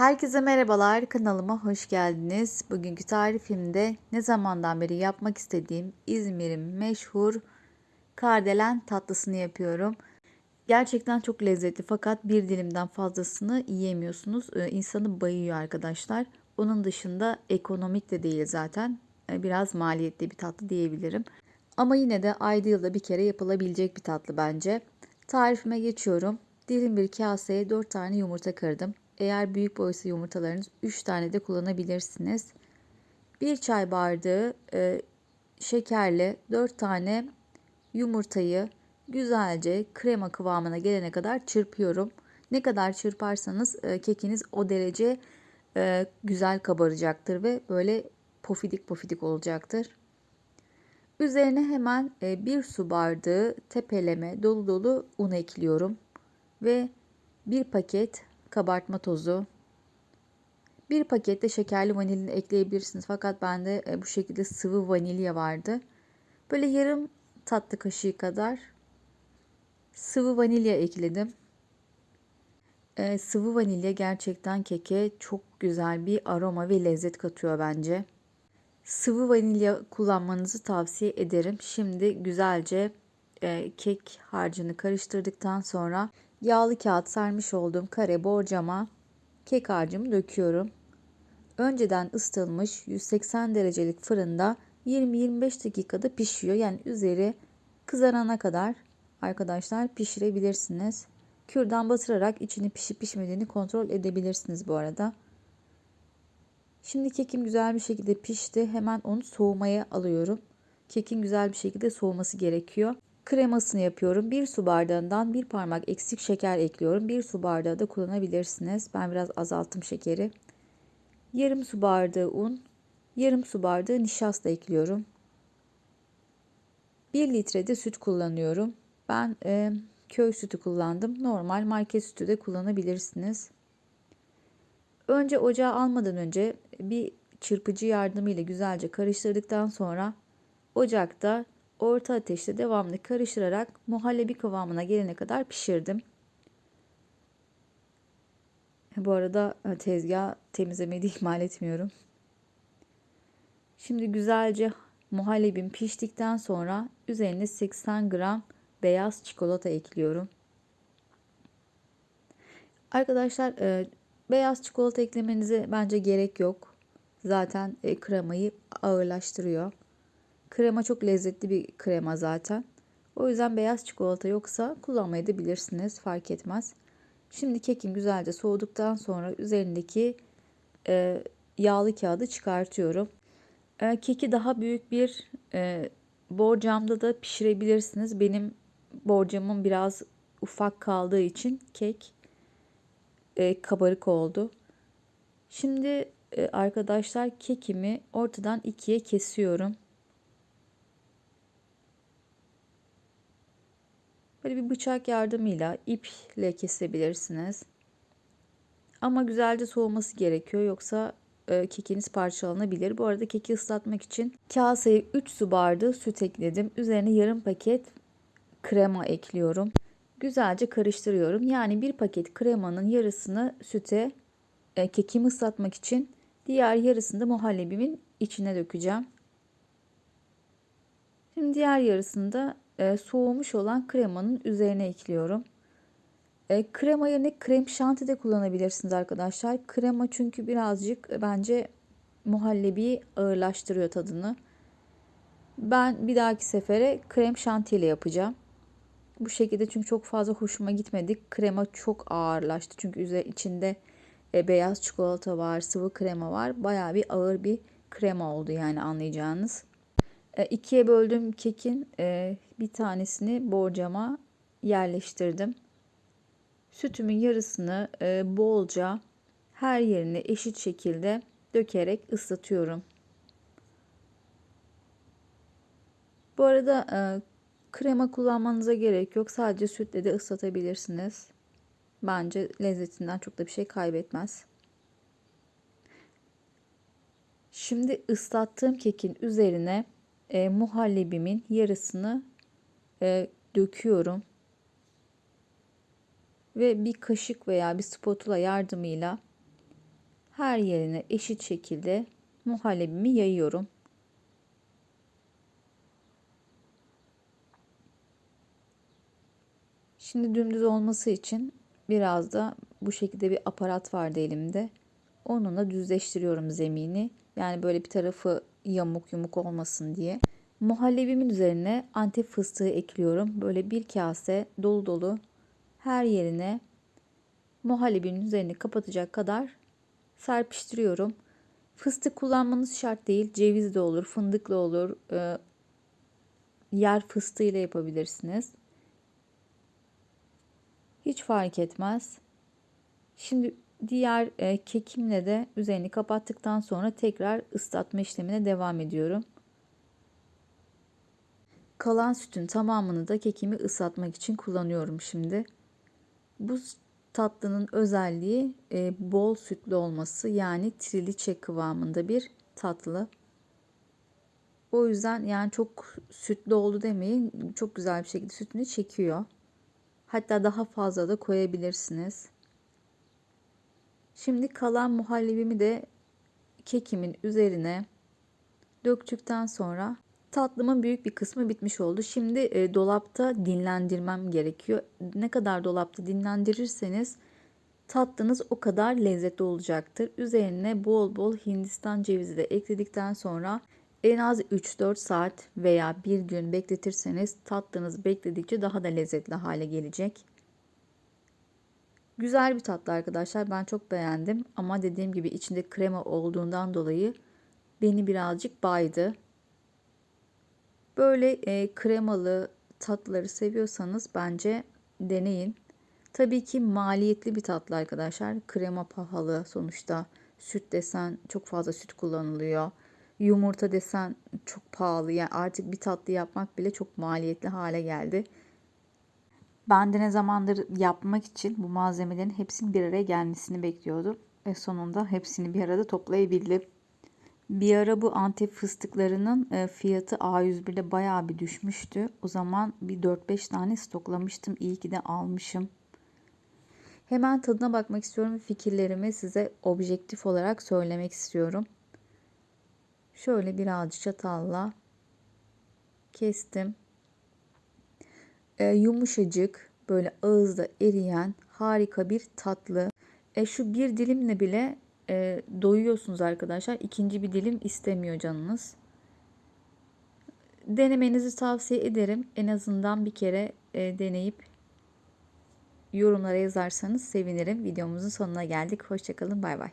Herkese merhabalar, kanalıma hoş geldiniz. Bugünkü tarifimde ne zamandan beri yapmak istediğim İzmir'in meşhur kardelen tatlısını yapıyorum. Gerçekten çok lezzetli fakat bir dilimden fazlasını yiyemiyorsunuz. Ee, insanı bayıyor arkadaşlar. Onun dışında ekonomik de değil zaten. Ee, biraz maliyetli bir tatlı diyebilirim. Ama yine de ayda yılda bir kere yapılabilecek bir tatlı bence. Tarifime geçiyorum. Derin bir kaseye 4 tane yumurta kırdım. Eğer büyük boysa yumurtalarınız 3 tane de kullanabilirsiniz. 1 çay bardağı e, şekerle 4 tane yumurtayı güzelce krema kıvamına gelene kadar çırpıyorum. Ne kadar çırparsanız e, kekiniz o derece e, güzel kabaracaktır ve böyle pofidik pofidik olacaktır. Üzerine hemen e, bir su bardağı tepeleme dolu dolu un ekliyorum ve bir paket kabartma tozu. Bir pakette şekerli vanilini ekleyebilirsiniz. Fakat bende e, bu şekilde sıvı vanilya vardı. Böyle yarım tatlı kaşığı kadar sıvı vanilya ekledim. Ee, sıvı vanilya gerçekten keke çok güzel bir aroma ve lezzet katıyor bence. Sıvı vanilya kullanmanızı tavsiye ederim. Şimdi güzelce e, kek harcını karıştırdıktan sonra Yağlı kağıt sermiş olduğum kare borcama kek harcımı döküyorum. Önceden ısıtılmış 180 derecelik fırında 20-25 dakikada pişiyor. Yani üzeri kızarana kadar arkadaşlar pişirebilirsiniz. Kürdan batırarak içini pişip pişmediğini kontrol edebilirsiniz bu arada. Şimdi kekim güzel bir şekilde pişti. Hemen onu soğumaya alıyorum. Kekin güzel bir şekilde soğuması gerekiyor kremasını yapıyorum. Bir su bardağından bir parmak eksik şeker ekliyorum. Bir su bardağı da kullanabilirsiniz. Ben biraz azalttım şekeri. Yarım su bardağı un, yarım su bardağı nişasta ekliyorum. 1 litre de süt kullanıyorum. Ben e, köy sütü kullandım. Normal market sütü de kullanabilirsiniz. Önce ocağa almadan önce bir çırpıcı yardımıyla güzelce karıştırdıktan sonra ocakta orta ateşte devamlı karıştırarak muhallebi kıvamına gelene kadar pişirdim. Bu arada e, tezgah temizlemeyi de ihmal etmiyorum. Şimdi güzelce muhallebim piştikten sonra üzerine 80 gram beyaz çikolata ekliyorum. Arkadaşlar e, beyaz çikolata eklemenize bence gerek yok. Zaten e, kremayı ağırlaştırıyor. Krema çok lezzetli bir krema zaten. O yüzden beyaz çikolata yoksa kullanmayı da bilirsiniz. Fark etmez. Şimdi kekin güzelce soğuduktan sonra üzerindeki e, yağlı kağıdı çıkartıyorum. E, keki daha büyük bir e, borcamda da pişirebilirsiniz. Benim borcamım biraz ufak kaldığı için kek e, kabarık oldu. Şimdi e, arkadaşlar kekimi ortadan ikiye kesiyorum. Böyle bir bıçak yardımıyla iple kesebilirsiniz. Ama güzelce soğuması gerekiyor yoksa e, kekiniz parçalanabilir. Bu arada keki ıslatmak için kaseye 3 su bardağı süt ekledim. Üzerine yarım paket krema ekliyorum. Güzelce karıştırıyorum. Yani bir paket kremanın yarısını süte e, kekimi ıslatmak için diğer yarısını da muhallebimin içine dökeceğim. Şimdi diğer yarısını da e, soğumuş olan kremanın üzerine ekliyorum. E, krema yerine krem şanti de kullanabilirsiniz arkadaşlar. Krema çünkü birazcık bence muhallebi ağırlaştırıyor tadını. Ben bir dahaki sefere krem şanti ile yapacağım. Bu şekilde çünkü çok fazla hoşuma gitmedi. Krema çok ağırlaştı. Çünkü üzeri içinde e, beyaz çikolata var, sıvı krema var. Baya bir ağır bir krema oldu yani anlayacağınız. E, ikiye böldüğüm kekin e, bir tanesini borcama yerleştirdim. Sütümün yarısını e, bolca her yerine eşit şekilde dökerek ıslatıyorum. Bu arada krema kullanmanıza gerek yok. Sadece sütle de ıslatabilirsiniz. Bence lezzetinden çok da bir şey kaybetmez. Şimdi ıslattığım kekin üzerine e, muhallebimin yarısını e, döküyorum. Ve bir kaşık veya bir spatula yardımıyla her yerine eşit şekilde muhallebimi yayıyorum. Şimdi dümdüz olması için biraz da bu şekilde bir aparat vardı elimde. Onunla düzleştiriyorum zemini. Yani böyle bir tarafı yamuk yumuk olmasın diye. Muhallebimin üzerine antep fıstığı ekliyorum. Böyle bir kase dolu dolu her yerine muhallebinin üzerini kapatacak kadar serpiştiriyorum. Fıstık kullanmanız şart değil. Ceviz de olur, fındıklı olur. E, yer fıstığı ile yapabilirsiniz. Hiç fark etmez. Şimdi diğer e, kekimle de üzerini kapattıktan sonra tekrar ıslatma işlemine devam ediyorum. Kalan sütün tamamını da kekimi ıslatmak için kullanıyorum şimdi. Bu tatlının özelliği e, bol sütlü olması yani triliçe kıvamında bir tatlı. O yüzden yani çok sütlü oldu demeyin. Çok güzel bir şekilde sütünü çekiyor. Hatta daha fazla da koyabilirsiniz. Şimdi kalan muhallebimi de kekimin üzerine döktükten sonra tatlımın büyük bir kısmı bitmiş oldu. Şimdi e, dolapta dinlendirmem gerekiyor. Ne kadar dolapta dinlendirirseniz tatlınız o kadar lezzetli olacaktır. Üzerine bol bol hindistan cevizi de ekledikten sonra en az 3-4 saat veya bir gün bekletirseniz tatlınız bekledikçe daha da lezzetli hale gelecek. Güzel bir tatlı arkadaşlar. Ben çok beğendim ama dediğim gibi içinde krema olduğundan dolayı beni birazcık baydı. Böyle e, kremalı tatlıları seviyorsanız bence deneyin. Tabii ki maliyetli bir tatlı arkadaşlar. Krema pahalı sonuçta. Süt desen çok fazla süt kullanılıyor. Yumurta desen çok pahalı. Yani artık bir tatlı yapmak bile çok maliyetli hale geldi. Ben de ne zamandır yapmak için bu malzemelerin hepsinin bir araya gelmesini bekliyordum. Ve sonunda hepsini bir arada toplayabildim. Bir ara bu antep fıstıklarının e, fiyatı A101'de bayağı bir düşmüştü. O zaman bir 4-5 tane stoklamıştım. İyi ki de almışım. Hemen tadına bakmak istiyorum fikirlerimi size objektif olarak söylemek istiyorum. Şöyle birazcık çatalla kestim. E, yumuşacık, böyle ağızda eriyen harika bir tatlı. E, şu bir dilimle bile e, doyuyorsunuz arkadaşlar. İkinci bir dilim istemiyor canınız. Denemenizi tavsiye ederim. En azından bir kere e, deneyip yorumlara yazarsanız sevinirim. Videomuzun sonuna geldik. Hoşçakalın. Bay bay.